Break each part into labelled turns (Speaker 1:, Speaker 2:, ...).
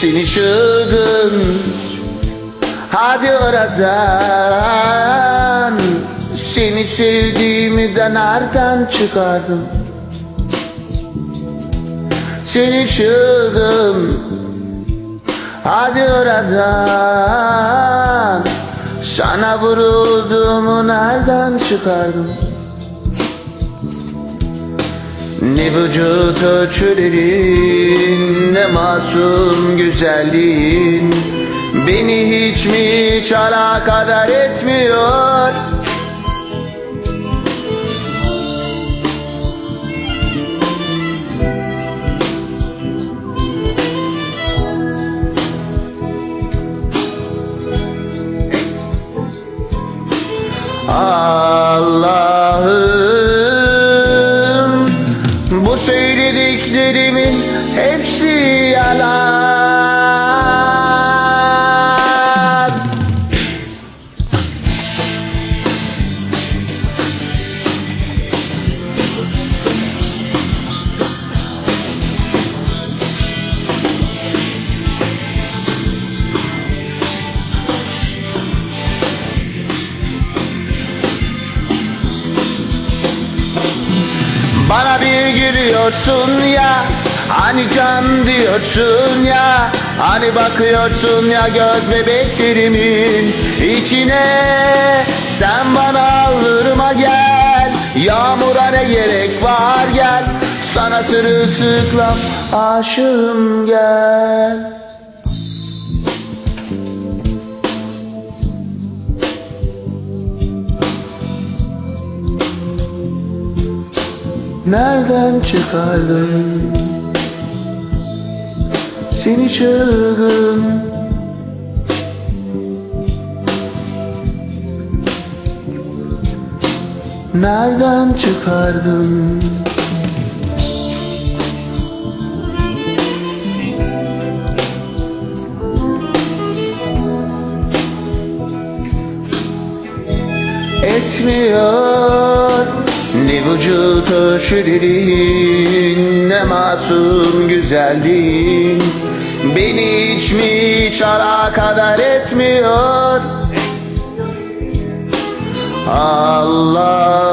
Speaker 1: Seni çılgın. Hadi oradan. Seni sevdiğimi de nereden çıkardım Seni çılgın. Hadi oradan. Sana vurulduğumu nereden çıkardım Ne vücut ölçülerin Ne masum güzelliğin. Beni hiç mi hiç alakadar etmiyor? Allah'ım Bu söylediklerimin hepsi yalan. Bana bir gülüyorsun ya Hani can diyorsun ya Hani bakıyorsun ya göz bebeklerimin içine. Sen bana aldırma gel Yağmura ne gerek var gel. Sana sırılsıklam aşığım gel. Nereden çıkardın Seni çılgın Nereden çıkardın? Etmiyor Ne vücut ölçülerin Ne masum güzelliğin Beni hiç mi hiç alakadar etmiyor? Allah'ım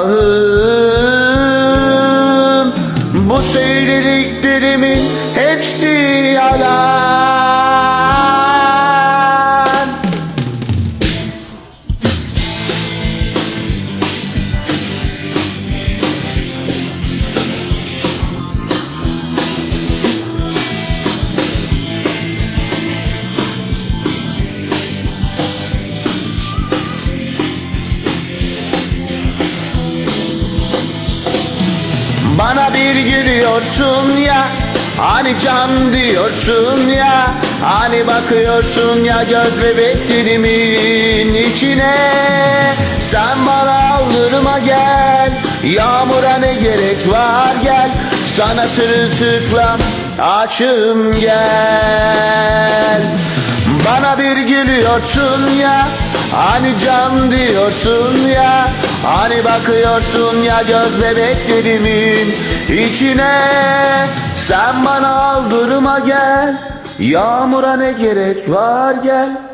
Speaker 1: Bu söylediklerimin hepsi yalan Bana bir gülüyorsun ya Hani can diyorsun ya Hani bakıyorsun ya göz bebeklerimin içine. Sen bana aldırma gel Yağmura ne gerek var gel Sana sırılsıklam aşığım gel. Bana bir gülüyorsun ya Hani can diyorsun ya Hani bakıyorsun ya göz bebeklerimin içine. Sen bana aldırma gel Yağmura ne gerek var gel